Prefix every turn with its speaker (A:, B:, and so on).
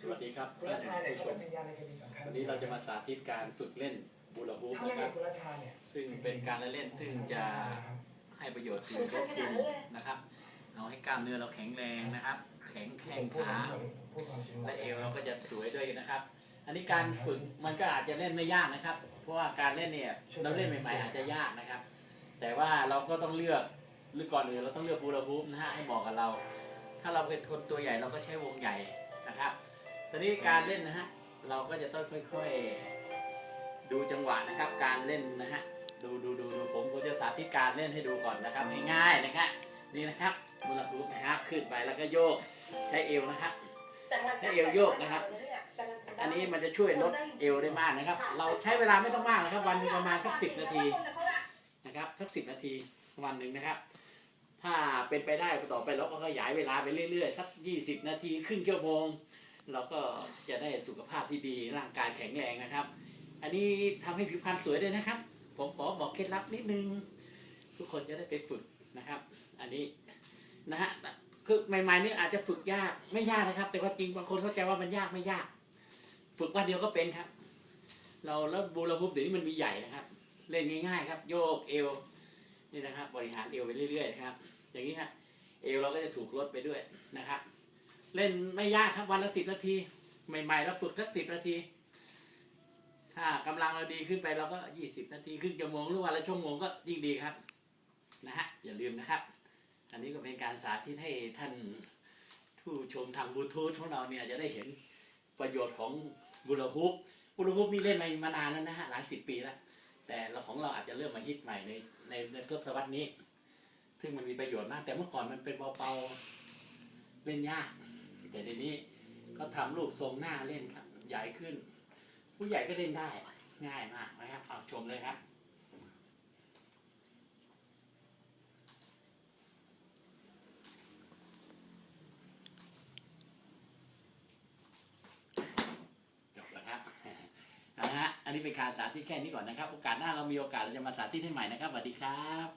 A: สวัสดีครับ
B: คุณรัชชาเนี่ย
A: ผู้ช
B: เขา
A: ม
B: เป็นพยานในคดีสำคัญ
A: วันนี้เราจะมาสาธิตการฝึกเล่นบูลาฮูป
B: ถ้าไม่
A: นะค
B: มี
A: รับ
B: คุณรัชชาเนี่ย
A: ซึ่งเป็นการเล่นซึ่งจะให้ประโยชน์คือลดภูมินะครับ เอาให้กล้ามเนื้อเราแข็งแรงนะครับ แข็งแข้ง
B: พูด
A: ขา
B: พูดความจริง
A: และเอวเราก็จะสวยด้วยนะครับ อันนี้การฝึกมันก็อาจจะเล่นไม่ยากนะครับ เพราะว่าการเล่นเนี่ยเราเล่นใหม่ๆอาจจะยากนะครับ แต่ว่าเราก็ต้องเลือกหรือก่อนอื่นเราต้องเลือกบูลาฮูปนะฮะให้เหมาะกับเรา ถ้าเราเป็นคนตัวใหญ่เราก็ใช้วงใหญ่นะครับต อนนี้การเล่นนะฮะ เราก็จะต้องค่อยๆ ดูจังหวะนะครับ การเล่นนะฮะ ดูดูดูดูผมผมจะสาธิตการเล่นให้ดูก่อนนะครับ ง่ายๆนะครับนี่นะครับบูลาฮูปนะครับขึ้นไปแล้วก็โยกใช้เอวนะครับ ให้เอวโยกนะครับ อันนี้มันจะช่วยลดเอวได้มากนะครับ เราใช้เวลาไม่ต้องมากนะครับ วันหนึงประมาณสักสิบนาทีนะครับสักสิบนาทีวันหนึ่งนะครับ ถ้าเป็นไปได้ต่อไปเราก็ขยายเวลาไปเรื่อยๆสักยี่สิบนาทีครึ่งชั่วโมง เราก็จะได้สุขภาพที่ดีร่างกายแข็งแรงนะครับ อันนี้ทำให้ผิวพรรณสวยด้วยนะครับ ผมขอบอกเคล็ดลับนิดนึง ทุกคนจะได้ไปฝึกนะครับ อันนี้นะฮะคือใหม่ๆนี่อาจจะฝึกยากไม่ยากนะครับ แต่ว่าจริงบางคนเข้าใจว่ามันยากไม่ยาก ฝึกวันเดียวก็เป็นครับ เราแล้วบูรพุบเดี๋ยวนี้มันมีใหญ่นะครับ เล่นง่ายๆครับ โยกเอวนี่นะครับ บริหารเอวไปเรื่อยๆครับ อย่างนี้ฮะเอวเราก็จะถูกลดไปด้วยนะครับ เล่นไม่ยากครับวันละสิบนาที ใหม่ๆเราฝึกสักสิบนาที ถ้ากำลังเราดีขึ้นไปเราก็ยี่สิบนาทีครึ่งชั่วโมงหรือวันละชั่วโมงก็ยิ่งดีครับ นะฮะอย่าลืมนะครับ อันนี้ก็เป็นการสาธิตให้ท่านผู้ชมทางบลูทูธของเราเนี่ยจะได้เห็นประโยชน์ของบูรฮูปบูรฮูปนี่เล่นมามานานแล้วนะฮะหลายสิบปีแล้วแต่เราของเราอาจจะเริ่มมาฮิตใหม่ในในในทศวรรษนี้ ซึ่งมันมีประโยชน์มาก แต่เมื่อก่อนมันเป็นเบาๆเล่นยาก แต่เดี๋ยวนี้ก็ทำรูปทรงหน้าเล่นครับ ใหญ่ขึ้น ผู้ใหญ่ก็เล่นได้ง่ายมากนะครับเอาชมเลยครับจบแล้วครับนะฮะอันนี้เป็นการสาธิตแค่นี้ก่อนนะครับ โอกาสหน้าเรามีโอกาสเราจะมาสาธิตให้ใหม่นะครับสวัสดีครับ